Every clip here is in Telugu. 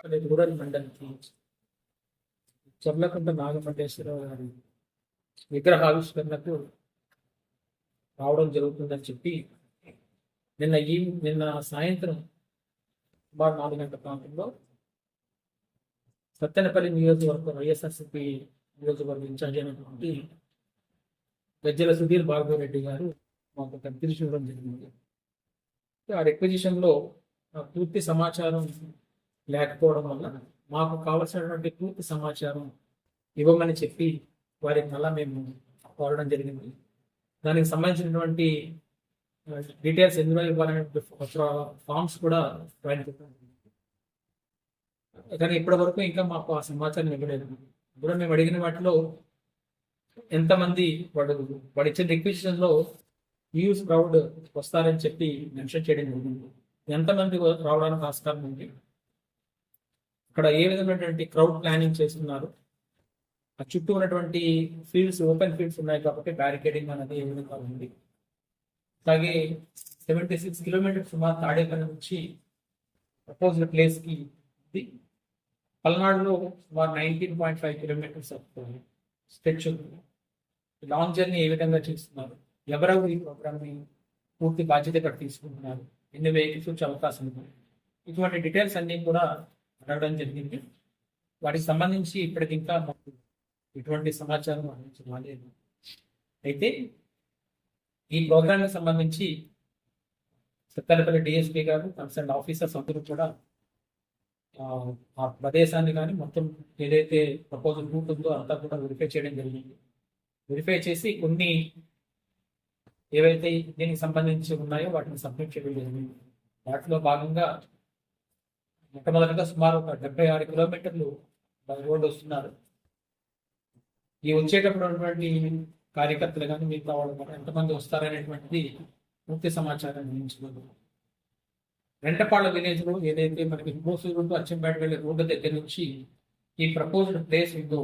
రూరల్ మండలికి చర్లకుంట నాగమల్లేశ్వర గారి విగ్రహావిష్కరణకు రావడం జరుగుతుందని చెప్పి నిన్న ఈ నిన్న సాయంత్రం సుమారు నాలుగు గంటల ప్రాంతంలో సత్తెనపల్లి నియోజకవర్గం వైఎస్ఆర్సిపి నియోజకవర్గం ఇన్ఛార్జ్ అయినటువంటి గజ్జల సుధీర్ భార్గవ రెడ్డి గారు మాకు ఒక పిలిచి ఇవ్వడం జరిగింది. ఆ రిక్వజిషన్లో ఆ పూర్తి సమాచారం లేకపోవడం వల్ల మాకు కావలసినటువంటి పూర్తి సమాచారం ఇవ్వమని చెప్పి వారికి మళ్ళా మేము కోరడం జరిగింది. దానికి సంబంధించినటువంటి డీటెయిల్స్ ఎందులో ఇవ్వాలనే ఫామ్స్ కూడా ప్రొవైడ్ కానీ ఇప్పటి వరకు ఇంకా మాకు ఆ సమాచారం ఇవ్వలేదు. ఇప్పుడు మేము అడిగిన వాటిలో ఎంతమంది వాడు వాడు ఇచ్చిన రిక్వెషన్ యూస్ క్రౌడ్ వస్తారని చెప్పి మెన్షన్ చేయడం జరిగింది. ఎంతమంది రావడానికి ఆస్కారం ఉంది? అక్కడ ఏ విధమైనటువంటి క్రౌడ్ ప్లానింగ్ చేస్తున్నారు? ఆ చుట్టూ ఉన్నటువంటి ఫీల్డ్స్ ఓపెన్ ఫీల్డ్స్ ఉన్నాయి కాబట్టి బ్యారికేడింగ్ అనేది ఏ విధంగా ఉంది? అలాగే సెవెంటీ సిక్స్ కిలోమీటర్స్ సుమారు తాడేపల్లి నుంచి ప్రపోజ్డ్ ప్లేస్కి ఉంది పల్నాడులో సుమారు nineteen point five kilometres stretch ఉంది. లాంగ్ జర్నీ ఏ విధంగా చేస్తున్నారు? ఎవరెవరు ఈ ప్రోగ్రామ్ని పూర్తి బాధ్యత ఇక్కడ తీసుకుంటున్నారు? ఎన్ని వెహికల్స్ వచ్చే అవకాశం ఉంది? ఇటువంటి డీటెయిల్స్ అన్ని కూడా అడగడం జరిగింది. వాటికి సంబంధించి ఇప్పటికి ఇంకా మాకు ఎటువంటి సమాచారం అందించడం రాలేదు అయితే ఈ ప్రోగ్రామ్కి సంబంధించి సత్తారపల్లి డిఎస్పీ గారు కన్సర్న్ ఆఫీసర్స్ అందరూ కూడా ఆ, ఆ ప్రదేశాన్ని కానీ మొత్తం ఏదైతే ప్రపోజల్ రూట్ ఉందో అంతా కూడా వెరిఫై చేయడం జరిగింది. వెరిఫై చేసి కొన్ని ఏవైతే దీనికి సంబంధించి ఉన్నాయో వాటిని సబ్మిట్ చేయడం జరిగింది. వాటిలో భాగంగా మొట్టమొదటిగా సుమారు ఒక డెబ్బై ఆరు కిలోమీటర్లు రోడ్డు వస్తున్నారు. ఈ వచ్చేటప్పుడు ఉన్నటువంటి కార్యకర్తలు కానీ మిగతా వాళ్ళు కానీ ఎంతమంది వస్తారనేటువంటిది పూర్తి సమాచారం అందించగలరు రెంటపాళ్ళ విలేజ్లో ఏదైతే మనకి హిమోసూరు నుండి అచ్చంపేట వెళ్ళే రోడ్డు దగ్గర నుంచి ఈ ప్రపోజ్డ్ ప్లేస్ ఉందో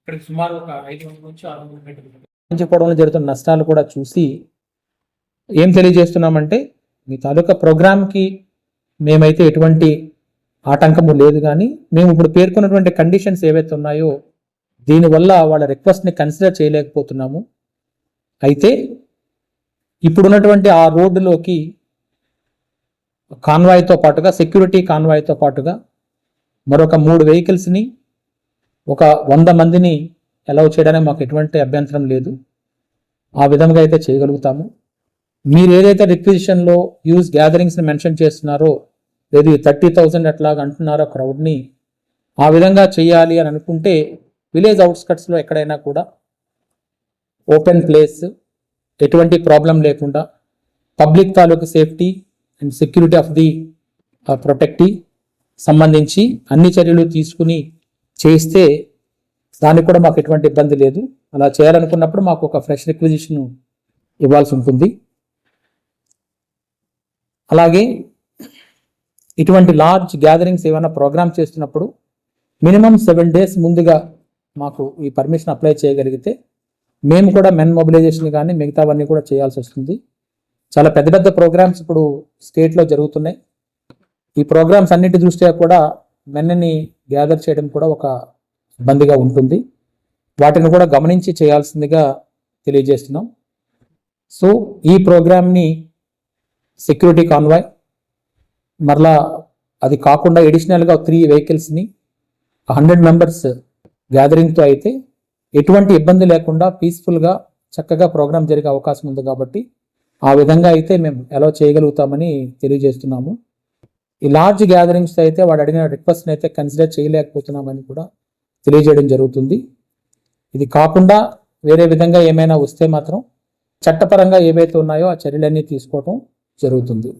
ఇక్కడ సుమారు ఒక ఐదు వందల నుంచి ఆరు వందల మీటర్లు జరుగుతున్న నష్టాలు కూడా చూసి ఏం తెలియజేస్తున్నామంటే మీ తాలూకా ప్రోగ్రామ్కి మేమైతే ఎటువంటి ఆటంకము లేదు కానీ మేము ఇప్పుడు పేర్కొన్నటువంటి కండిషన్స్ ఏవైతే ఉన్నాయో దీనివల్ల వాళ్ళ రిక్వెస్ట్ని కన్సిడర్ చేయలేకపోతున్నాము. అయితే ఇప్పుడున్నటువంటి ఆ రోడ్డులోకి కాన్వాయ్తో పాటుగా సెక్యూరిటీ కాన్వాయ్తో పాటుగా మరొక మూడు వెహికల్స్ని ఒక వంద మందిని అలౌ చేయడానికి మాకు ఎటువంటి అభ్యంతరం లేదు. ఆ విధంగా అయితే చేయగలుగుతాము. మీరు ఏదైతే రిక్విజిషన్లో యూజ్ గ్యాదరింగ్స్ని మెన్షన్ చేస్తున్నారో లేదు థర్టీ థౌజండ్ అట్లాగా అంటున్నారో క్రౌడ్ని ఆ విధంగా చేయాలి అని అనుకుంటే విలేజ్ అవుట్స్కట్స్లో ఎక్కడైనా కూడా ఓపెన్ ప్లేస్ ఎటువంటి ప్రాబ్లం లేకుండా పబ్లిక్ తాలూకు safety and security of the protectee సంబంధించి అన్ని చర్యలు తీసుకుని చేస్తే దానికి కూడా మాకు ఎటువంటి ఇబ్బంది లేదు. అలా చేయాలనుకున్నప్పుడు మాకు ఒక ఫ్రెష్ రిక్విజిషన్ ఇవ్వాల్సి ఉంటుంది. అలాగే ఇటువంటి లార్జ్ గ్యాదరింగ్స్ ఏమైనా ప్రోగ్రామ్ చేస్తున్నప్పుడు మినిమం సెవెన్ డేస్ ముందుగా మాకు ఈ పర్మిషన్ అప్లై చేయగలిగితే మేము కూడా మెన్ మొబిలైజేషన్ కానీ మిగతావన్నీ కూడా చేయాల్సి వస్తుంది. చాలా పెద్ద పెద్ద ప్రోగ్రామ్స్ ఇప్పుడు స్టేట్లో జరుగుతున్నాయి. ఈ ప్రోగ్రామ్స్ అన్నిటి దృష్ట్యా కూడా మెన్నని గ్యాదర్ చేయడం కూడా ఒక ఇబ్బందిగా ఉంటుంది. వాటిని కూడా గమనించి చేయాల్సిందిగా తెలియజేస్తున్నాం. సో ఈ ప్రోగ్రామ్ని సెక్యూరిటీ కాన్వాయ్ మరలా అది కాకుండా ఎడిషనల్గా త్రీ వెహికల్స్ని హండ్రెడ్ మెంబర్స్ గ్యాదరింగ్తో అయితే ఎటువంటి ఇబ్బంది లేకుండా పీస్ఫుల్గా చక్కగా ప్రోగ్రామ్ జరిగే అవకాశం ఉంది కాబట్టి ఆ విధంగా అయితే మేము ఎలా చేయగలుగుతామని తెలియజేస్తున్నాము. ఈ లార్జ్ గ్యాదరింగ్స్ అయితే వాడు అడిగిన రిక్వెస్ట్ని అయితే కన్సిడర్ చేయలేకపోతున్నామని కూడా తెలియజేయడం జరుగుతుంది. ఇది కాకుండా వేరే విధంగా ఏమైనా వస్తే మాత్రం చట్టపరంగా ఏవైతే ఉన్నాయో ఆ చర్యలన్నీ తీసుకోవటం జరుగుతుంది.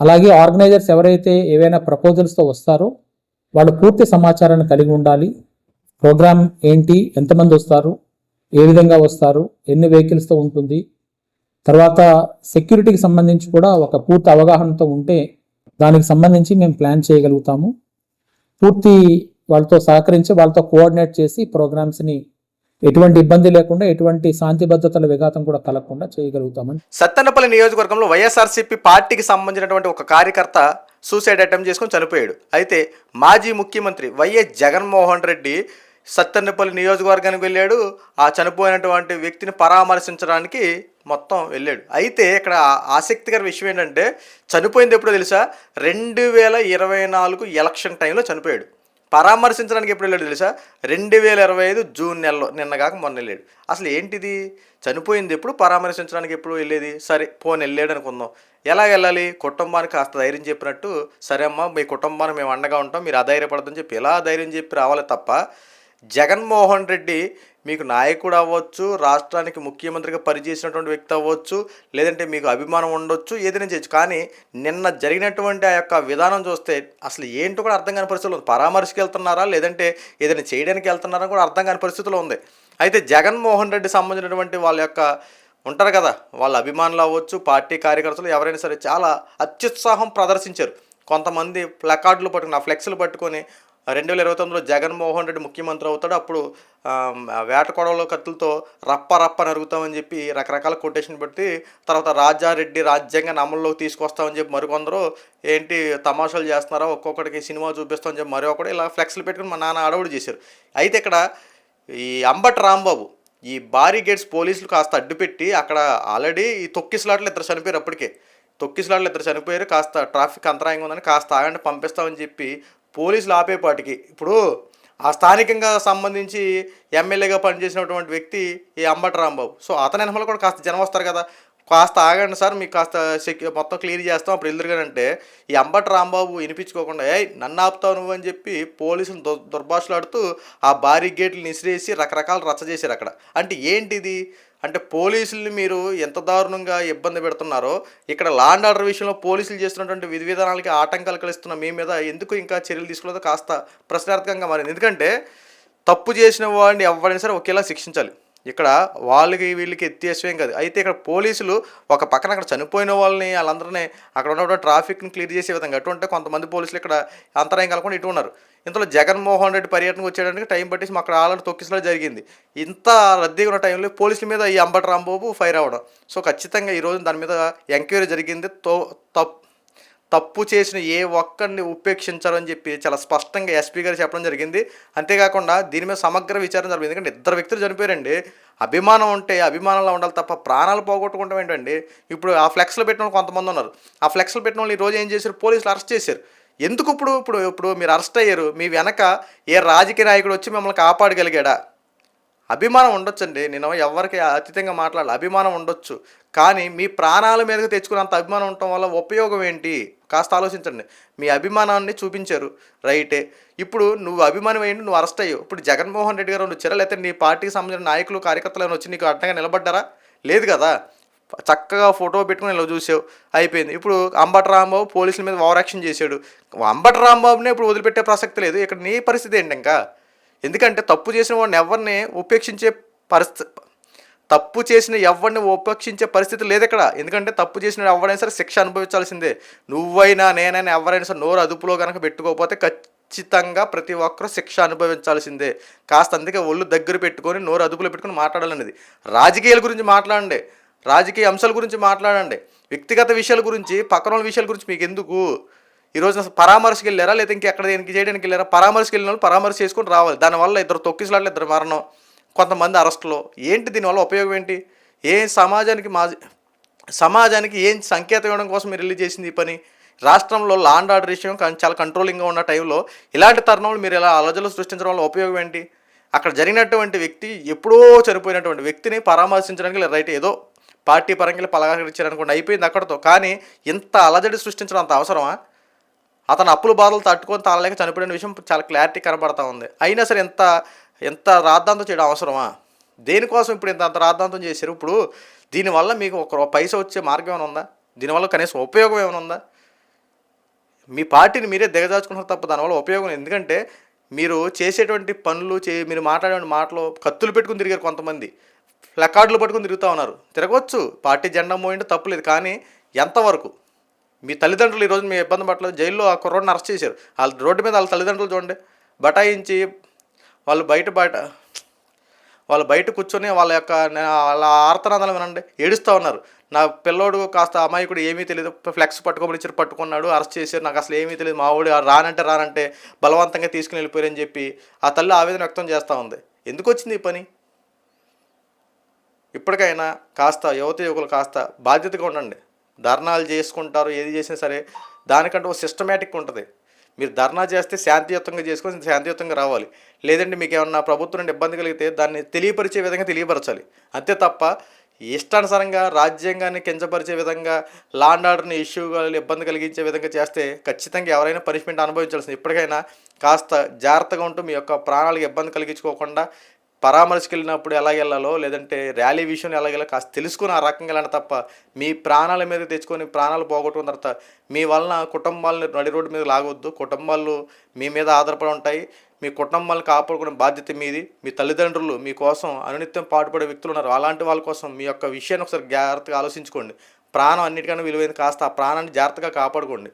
అలాగే ఆర్గనైజర్స్ ఎవరైతే ఏవైనా ప్రపోజల్స్తో వస్తారో వాళ్ళు పూర్తి సమాచారాన్ని కలిగి ఉండాలి. ప్రోగ్రామ్ ఏంటి? ఎంతమంది వస్తారు? ఏ విధంగా వస్తారు? ఎన్ని వెహికల్స్తో ఉంటుంది? తర్వాత సెక్యూరిటీకి సంబంధించి కూడా ఒక పూర్తి అవగాహనతో ఉంటే దానికి సంబంధించి మేము ప్లాన్ చేయగలుగుతాము. పూర్తి వాళ్ళతో సహకరించి వాళ్ళతో కోఆర్డినేట్ చేసి ప్రోగ్రామ్స్ని ఎటువంటి ఇబ్బంది లేకుండా ఎటువంటి శాంతి భద్రతల విఘాతం కూడా కలగకుండా చేయగలుగుతామని. సత్తెనపల్లి నియోజకవర్గంలో వైఎస్ఆర్సీపీ పార్టీకి సంబంధించినటువంటి ఒక కార్యకర్త సూసైడ్ అటెంప్ట్ చేసుకొని చనిపోయాడు. అయితే మాజీ ముఖ్యమంత్రి వైఎస్ జగన్మోహన్ రెడ్డి సత్తెనపల్లి నియోజకవర్గానికి వెళ్ళాడు. ఆ చనిపోయినటువంటి వ్యక్తిని పరామర్శించడానికి మొత్తం వెళ్ళాడు. అయితే ఇక్కడ ఆసక్తికర విషయం ఏంటంటే చనిపోయింది ఎప్పుడో తెలుసా? రెండు వేల ఇరవై నాలుగు ఎలక్షన్ టైంలో చనిపోయాడు. పరామర్శించడానికి ఎప్పుడు వెళ్ళాడు తెలుసా? రెండు వేల ఇరవై ఐదు జూన్ నెలలో నిన్న కాక మొన్న వెళ్ళాడు. అసలు ఏంటిది? చనిపోయింది ఎప్పుడు? పరామర్శించడానికి ఎప్పుడు వెళ్ళేది? సరే పోని వెళ్ళాడు అనుకుందాం. ఎలా వెళ్ళాలి? కుటుంబానికి కాస్త ధైర్యం చెప్పినట్టు సరే అమ్మా మీ కుటుంబానికి మేము అండగా ఉంటాం మీరు అధైర్యపడదని చెప్పి ఎలా ధైర్యం చెప్పి రావాలి తప్ప జగన్మోహన్ రెడ్డి మీకు నాయకుడు అవ్వచ్చు రాష్ట్రానికి ముఖ్యమంత్రిగా పనిచేసినటువంటి వ్యక్తి అవ్వచ్చు లేదంటే మీకు అభిమానం ఉండొచ్చు ఏదైనా చేయొచ్చు. కానీ నిన్న జరిగినటువంటి ఆ యొక్క విధానం చూస్తే అసలు ఏంటో కూడా అర్థం కాని పరిస్థితులు ఉంది. పరామర్శకి వెళ్తున్నారా లేదంటే ఏదైనా చేయడానికి వెళ్తున్నారా కూడా అర్థం కాని పరిస్థితిలో ఉంది. అయితే జగన్మోహన్ రెడ్డి సంబంధించినటువంటి వాళ్ళ యొక్క ఉంటారు కదా వాళ్ళ అభిమానులు అవ్వచ్చు పార్టీ కార్యకర్తలు ఎవరైనా సరే చాలా అత్యుత్సాహం ప్రదర్శించారు. కొంతమంది ప్లకార్డులు పట్టుకుని ఆ ఫ్లెక్స్లు పట్టుకొని రెండు వేల ఇరవై తొమ్మిదిలో జగన్మోహన్ రెడ్డి ముఖ్యమంత్రి అవుతాడు. అప్పుడు వేట కొడవల కత్తులతో రప్ప రప్ప నరుగుతామని చెప్పి రకరకాల కొటేషన్ పెట్టి తర్వాత రాజారెడ్డి రాజ్యాంగాన్ని అమల్లోకి తీసుకొస్తామని చెప్పి మరికొందరు ఏంటి తమాషాలు చేస్తున్నారో ఒక్కొక్కడికి సినిమా చూపిస్తామని చెప్పి మరి ఒకటి ఇలా ఫ్లెక్స్లు పెట్టుకుని మా నాన్న అడవుడు చేశారు. అయితే ఇక్కడ ఈ అంబట్ రాంబాబు ఈ భారీ గేట్స్ పోలీసులు కాస్త అడ్డుపెట్టి అక్కడ ఆల్రెడీ ఈ తొక్కిసలాట్లు ఇద్దరు చనిపోయారు అప్పటికే. తొక్కిసలాట్లు ఇద్దరు చనిపోయారు కాస్త ట్రాఫిక్ అంతరాయంగా ఉందని కాస్త ఆగండి పంపిస్తామని చెప్పి పోలీసులు ఆపేపాటికి ఇప్పుడు ఆ స్థానికంగా సంబంధించి ఎమ్మెల్యేగా పనిచేసినటువంటి వ్యక్తి ఈ అంబటి రాంబాబు. సో అతని వెనకాల కూడా కాస్త జనం వస్తారు కదా. కాస్త ఆగండి సార్ మీకు కాస్త సెక్యూ మొత్తం క్లియర్ చేస్తాం. అప్పుడు ఎదురుగానంటే ఈ అంబటి రాంబాబు వినిపించుకోకుండా ఏ నన్ను ఆపుతావు నువ్వు అని చెప్పి పోలీసులు దుర్ దుర్భాషలాడుతూ ఆ భారీ గేట్లు నిసిరేసి రకరకాల రచ్చ చేశారు అక్కడ. అంటే ఏంటిది? అంటే పోలీసుల్ని మీరు ఎంత దారుణంగా ఇబ్బంది పెడుతున్నారో ఇక్కడ లాండ్ ఆర్డర్ విషయంలో పోలీసులు చేస్తున్నటువంటి విధి విధానాలకి ఆటంకాలు కలుస్తున్న మీ మీద ఎందుకు ఇంకా చర్యలు తీసుకోలేదో కాస్త ప్రశ్నార్థకంగా మారింది. ఎందుకంటే తప్పు చేసిన వాడిని ఎవరైనా సరే ఒకేలా శిక్షించాలి. ఇక్కడ వాళ్ళకి వీళ్ళకి ఎత్తేసేం కాదు. అయితే ఇక్కడ పోలీసులు ఒక పక్కన అక్కడ చనిపోయిన వాళ్ళని వాళ్ళందరినీ అక్కడ ఉన్నటువంటి ట్రాఫిక్ని క్లియర్ చేసే విధంగా అటు ఉంటే కొంతమంది పోలీసులు ఇక్కడ అంతరాయం కలగకుండా ఇటు ఉన్నారు. ఇంతలో జగన్మోహన్ రెడ్డి పర్యటనకు వచ్చేయడానికి టైం పట్టేసి అక్కడ ఆల్రెడీ తొక్కిసలా జరిగింది. ఇంత రద్దీగా ఉన్న టైంలో పోలీసుల మీద ఈ అంబటి రాంబాబు ఫైర్ అవ్వడం. సో ఖచ్చితంగా ఈరోజు దాని మీద ఎంక్వైరీ జరిగింది. తో తప్పు తప్పు చేసిన ఏ ఒక్కరిని ఉపేక్షించారని చెప్పి చాలా స్పష్టంగా ఎస్పీ గారు చెప్పడం జరిగింది. అంతేకాకుండా దీని మీద సమగ్ర విచారణ జరిగింది ఎందుకంటే ఇద్దరు వ్యక్తులు చనిపోయారండి. అభిమానం ఉంటే అభిమానంలో ఉండాలి తప్ప ప్రాణాలు పోగొట్టుకుంటాం ఏంటండి? ఇప్పుడు ఆ ఫ్లెక్స్లో పెట్టిన వాళ్ళు కొంతమంది ఉన్నారు. ఆ ఫ్లెక్స్లో పెట్టిన వాళ్ళు ఈ రోజు ఏం చేశారు? పోలీసులు అరెస్ట్ చేశారు. ఎందుకు ఇప్పుడు ఇప్పుడు ఇప్పుడు మీరు అరెస్ట్ అయ్యారు? మీ వెనక ఏ రాజకీయ నాయకుడు వచ్చి మిమ్మల్ని కాపాడగలిగాడా? అభిమానం ఉండొచ్చండి. నేను ఎవరికి అతీతంగా మాట్లాడాలి. అభిమానం ఉండొచ్చు. కానీ మీ ప్రాణాల మీదకి తెచ్చుకున్నంత అభిమానం ఉండటం వల్ల ఉపయోగం ఏంటి? కాస్త ఆలోచించండి. మీ అభిమానాన్ని చూపించారు. రైటే. ఇప్పుడు నువ్వు అభిమానం ఏంటి నువ్వు అరెస్ట్ అయ్యావు. ఇప్పుడు జగన్మోహన్ రెడ్డి గారు నువ్వు వచ్చారా అయితే నీ పార్టీకి సంబంధించిన నాయకులు కార్యకర్తలు ఏమైనా వచ్చి నీకు అడ్డంగా నిలబడ్డారా? లేదు కదా. చక్కగా ఫోటో పెట్టుకుని ఇలా చూసావు. అయిపోయింది. ఇప్పుడు అంబట రాంబాబు పోలీసుల మీద ఓవర్ యాక్షన్ చేశాడు. అంబట రాంబాబునే ఇప్పుడు వదిలిపెట్టే ప్రసక్తి లేదు. ఇక్కడ నీ పరిస్థితి ఏంటి ఇంకా? ఎందుకంటే తప్పు చేసిన వాడిని ఎవరిని ఉపేక్షించే పరిస్థితి తప్పు చేసిన ఎవరిని ఉపేక్షించే పరిస్థితి లేదు ఇక్కడ. ఎందుకంటే తప్పు చేసిన ఎవరైనా సరే శిక్ష అనుభవించాల్సిందే. నువ్వైనా నేనైనా ఎవరైనా సరే నోరు అదుపులో కనుక పెట్టుకోకపోతే ఖచ్చితంగా ప్రతి ఒక్కరూ శిక్ష అనుభవించాల్సిందే. కాస్త అందుకే ఒళ్ళు దగ్గర పెట్టుకొని నోరు అదుపులో పెట్టుకొని మాట్లాడాలనేది. రాజకీయాల గురించి మాట్లాడండి. రాజకీయ అంశాల గురించి మాట్లాడండి. వ్యక్తిగత విషయాల గురించి పక్కన విషయాల గురించి మీకు ఎందుకు? ఈ రోజున పరామర్శకి వెళ్ళారా లేదా ఇంకెక్కడ దేనికి చేయడానికి వెళ్ళారా? పరామర్శకి వెళ్ళిన వాళ్ళు పరామర్శ చేసుకొని రావాలి. దానివల్ల ఇద్దరు తొక్కిసలాట్లు ఇద్దరు మరణం కొంతమంది అరెస్టులో. ఏంటి దీనివల్ల ఉపయోగం ఏంటి? ఏ సమాజానికి మా సమాజానికి ఏం సంకేతం ఇవ్వడం కోసం మీరు రిలీజ్ చేసింది ఈ పని? రాష్ట్రంలో లాండ్ ఆర్డర్ విషయం చాలా కంట్రోలింగ్గా ఉన్న టైంలో ఇలాంటి తరుణంలో మీరు ఇలా అలజలు సృష్టించడం వల్ల ఉపయోగం ఏంటి? అక్కడ జరిగినటువంటి వ్యక్తి ఎప్పుడో చనిపోయినటువంటి వ్యక్తిని పరామర్శించడానికి రైట్ ఏదో పార్టీ పరంగా పలకరించారనుకోండి అయిపోయింది అక్కడతో. కానీ ఇంత అలజడి సృష్టించడం అంత అవసరమా? అతను అప్పుల బాధలు తట్టుకొని తాళలేక చనిపోయిన విషయం చాలా క్లారిటీ కనబడతా ఉంది. అయినా సరే ఎంత ఎంత రాద్ధాంతం చేయడం అవసరమా? దేనికోసం ఇప్పుడు ఇంత అంత రాద్ధాంతం చేశారు? ఇప్పుడు దీనివల్ల మీకు ఒక పైసా వచ్చే మార్గం ఏమైనా ఉందా? దీనివల్ల కనీసం ఉపయోగం ఏమైనా ఉందా? మీ పార్టీని మీరే దిగజాచుకున్నారు తప్ప దానివల్ల ఉపయోగం ఎందుకంటే మీరు చేసేటువంటి పనులు చే మీరు మాట్లాడే మాటలు కత్తులు పెట్టుకుని తిరిగారు కొంతమంది. ప్లకార్డులు పట్టుకుని తిరుగుతూ ఉన్నారు. తిరగవచ్చు పార్టీ జెండా మోయండి తప్పులేదు. కానీ ఎంతవరకు? మీ తల్లిదండ్రులు ఈరోజు మీ ఇబ్బంది పట్టలేదు. జైల్లో ఆ కుర్రోడ్ని అరెస్ట్ చేశారు. వాళ్ళ రోడ్డు మీద వాళ్ళ తల్లిదండ్రులు చూడండి. బటాయించి వాళ్ళు బయట బయట వాళ్ళు బయట కూర్చొని వాళ్ళ యొక్క వాళ్ళ ఆర్తనాదాలు వినండి. ఏడుస్తూ ఉన్నారు. నా పిల్లోడు కాస్త అమాయకుడు ఏమీ తెలియదు ఫ్లెక్స్ పట్టుకోమని ఇచ్చారు పట్టుకున్నాడు. అరెస్ట్ చేశారు. నాకు అసలు ఏమీ తెలియదు మా వాడు రానంటే రానంటే బలవంతంగా తీసుకుని వెళ్ళిపోయారని చెప్పి ఆ తల్లి ఆవేదన వ్యక్తం చేస్తూ ఉంది. ఎందుకు వచ్చింది ఈ పని? ఇప్పటికైనా కాస్త యువత యువకులు కాస్త బాధ్యతగా ఉండండి. ధర్నాలు చేసుకుంటారు ఏది చేసినా సరే దానికంటే ఒక సిస్టమేటిక్ ఉంటుంది. మీరు ధర్నా చేస్తే శాంతియుతంగా చేసుకొని శాంతియుతంగా రావాలి. లేదంటే మీకు ఏమన్నా ప్రభుత్వం నుండి ఇబ్బంది కలిగితే దాన్ని తెలియపరిచే విధంగా తెలియపరచాలి. అంతే తప్ప ఇష్టానుసారంగా రాజ్యాంగాన్ని కించపరిచే విధంగా లాండ్ ఆర్డర్ని ఇష్యూ ఇబ్బంది కలిగించే విధంగా చేస్తే ఖచ్చితంగా ఎవరైనా పనిష్మెంట్ అనుభవించాల్సింది. ఇప్పటికైనా కాస్త జాగ్రత్తగా ఉంటూ మీ యొక్క ప్రాణాలకు ఇబ్బంది కలిగించుకోకుండా పరామర్శకు వెళ్ళినప్పుడు ఎలా వెళ్ళాలో లేదంటే ర్యాలీ విషయంలో ఎలా వెళ్ళాలో కాస్త తెలుసుకుని ఆ రకంగా వెళ్ళండి తప్ప మీ ప్రాణాల మీద తెచ్చుకొని ప్రాణాలు పోగొట్టుకున్న తర్వాత మీ వలన కుటుంబాలను నడి రోడ్డు మీద లాగొద్దు. కుటుంబాలు మీ మీద ఆధారపడి ఉంటాయి. మీ కుటుంబాలను కాపాడుకునే బాధ్యత మీది. మీ తల్లిదండ్రులు మీకోసం అనునిత్యం పాటుపడే వ్యక్తులు ఉన్నారు. అలాంటి వాళ్ళ కోసం మీ యొక్క విషయాన్ని ఒకసారి జాగ్రత్తగా ఆలోచించుకోండి. ప్రాణం అన్నిటికన్నా విలువైంది కాస్త ఆ ప్రాణాన్ని జాగ్రత్తగా కాపాడుకోండి.